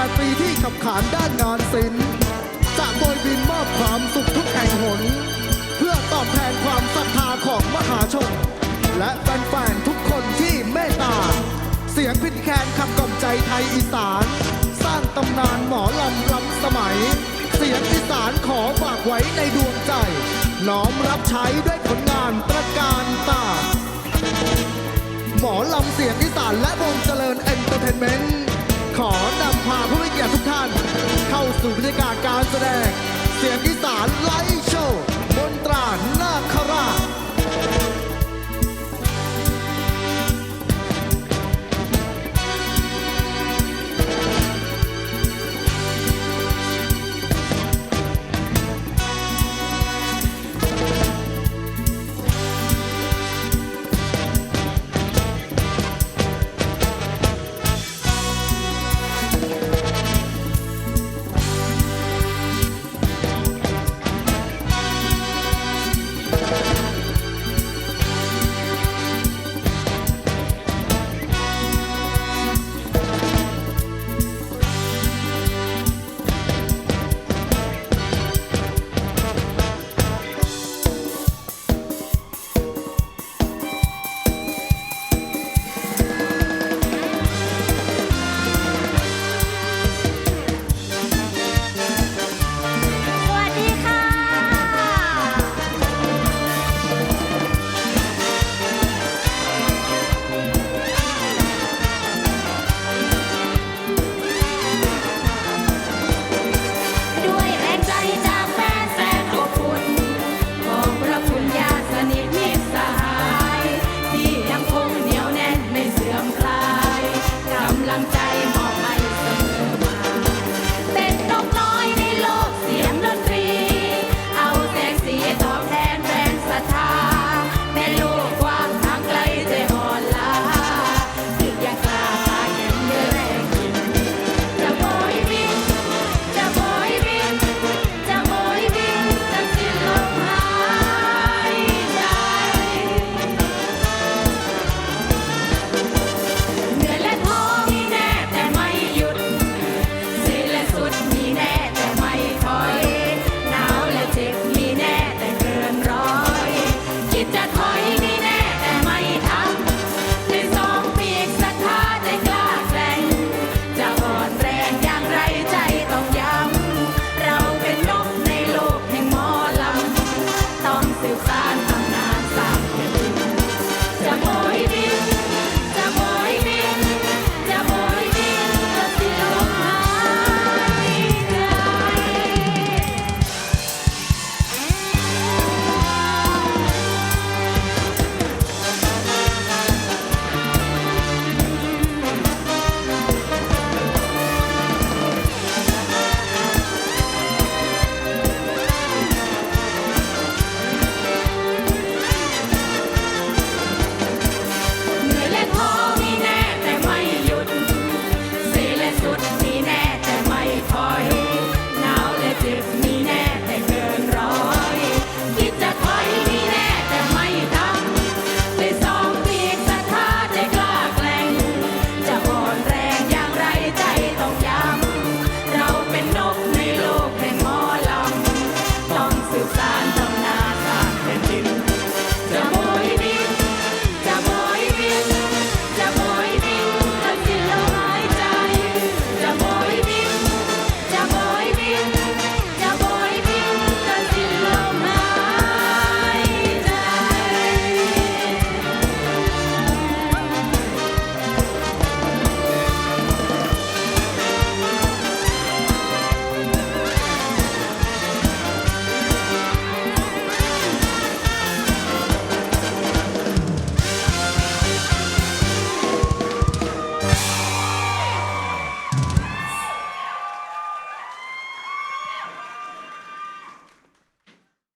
8 ปีที่ขับขานด้านงานศิลป์จะโบยบินมอบความสุขทุกแห่งหน เพื่อตอบแทนความศรัทธาของมหาชน และแฟนๆทุกคนที่เมตตา เสียงพินแคนคำกล่อมใจไทยอีสาน สร้างตำนานหมอลำล้ำสมัย เสียงอีสานขอฝากไว้ในดวงใจ น้อมรับใช้ด้วยผลงานตระการตาหมอลำเสียงอีสานและวงเจริญเอนเตอร์เทนเมนต์ สู่บรรยากาศการแสดง เสียงอีสานไลฟ์โชว์บนตรานาคราช